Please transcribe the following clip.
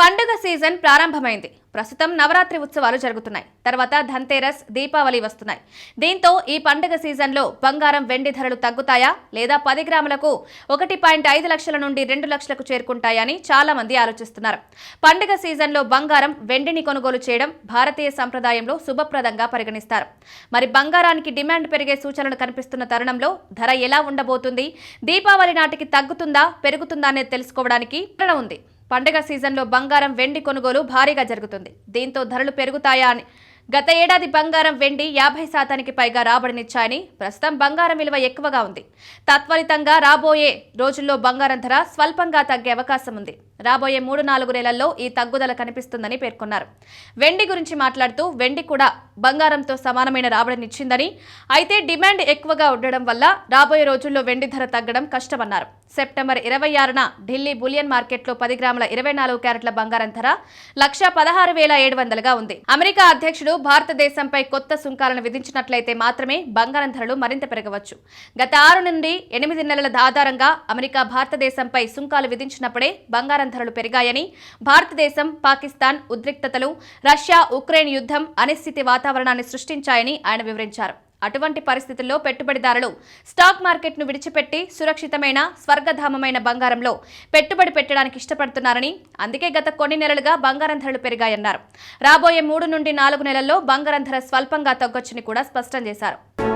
పండుగ సీజన్ ప్రారంభమైంది. ప్రస్తుతం నవరాత్రి ఉత్సవాలు జరుగుతున్నాయి. తర్వాత ధన్తేరస్ దీపావళి వస్తున్నాయి. దీంతో ఈ పండుగ సీజన్లో బంగారం వెండి ధరలు తగ్గుతాయా? లేదా పది గ్రాములకు ఒకటి పాయింట్ ఐదు లక్షల నుండి రెండు లక్షలకు చేరుకుంటాయని చాలా మంది ఆలోచిస్తున్నారు. పండుగ సీజన్లో బంగారం వెండిని కొనుగోలు చేయడం భారతీయ సంప్రదాయంలో శుభప్రదంగా పరిగణిస్తారు. మరి బంగారానికి డిమాండ్ పెరిగే సూచనలు కనిపిస్తున్న తరుణంలో ధర ఎలా ఉండబోతుంది? దీపావళి నాటికి తగ్గుతుందా పెరుగుతుందా అనేది తెలుసుకోవడానికి ప్రేరణ ఉంది. పండగ సీజన్లో బంగారం వెండి కొనుగోలు భారీగా జరుగుతుంది. దీంతో ధరలు పెరుగుతాయా అని గత ఏడాది బంగారం వెండి యాభై శాతానికి పైగా రాబడినిచ్చాయని ప్రస్తుతం బంగారం విలువ ఎక్కువగా ఉంది. తత్ఫలితంగా రాబోయే రోజుల్లో బంగారం ధర స్వల్పంగా తగ్గే అవకాశం ఉంది. రాబోయే మూడు నాలుగు నెలల్లో ఈ తగ్గుదల కనిపిస్తుందని పేర్కొన్నారు. వెండి గురించి మాట్లాడుతూ వెండి కూడా బంగారంతో సమానమైన రాబడినిచ్చిందని అయితే డిమాండ్ ఎక్కువగా ఉండడం వల్ల రాబోయే రోజుల్లో వెండి ధర తగ్గడం కష్టమన్నారు. సెప్టెంబర్ ఇరవై ఆరున ఢిల్లీ బులియన్ మార్కెట్లో పది గ్రాముల ఇరవై నాలుగు క్యారెట్ల బంగారం ధర లక్ష పదహారు వేల ఏడు వందలుగా ఉంది. అమెరికా అధ్యక్షుడు భారతదేశంపై కొత్త సుంకాలను విధించినట్లయితే మాత్రమే బంగారం ధరలు మరింత పెరగవచ్చు. గత ఆరు నుండి ఎనిమిది నెలల ఆధారంగా అమెరికా భారతదేశంపై సుంకాలు విధించినప్పుడే బంగారం ధరలు పెరిగాయని భారతదేశం పాకిస్తాన్ ఉద్రిక్తతలు రష్యా ఉక్రెయిన్ యుద్ధం అనిశ్చితి వాతావరణాన్ని సృష్టించాయని ఆయన వివరించారు. అటువంటి పరిస్థితుల్లో పెట్టుబడిదారులు స్టాక్ మార్కెట్ను విడిచిపెట్టి సురక్షితమైన స్వర్గధామమైన బంగారంలో పెట్టుబడి పెట్టడానికి ఇష్టపడుతున్నారని అందుకే గత కొన్ని నెలలుగా బంగారం ధరలు పెరిగాయన్నారు. రాబోయే మూడు నుండి నాలుగు నెలల్లో బంగారం ధర స్వల్పంగా తగ్గొచ్చని కూడా స్పష్టం చేశారు.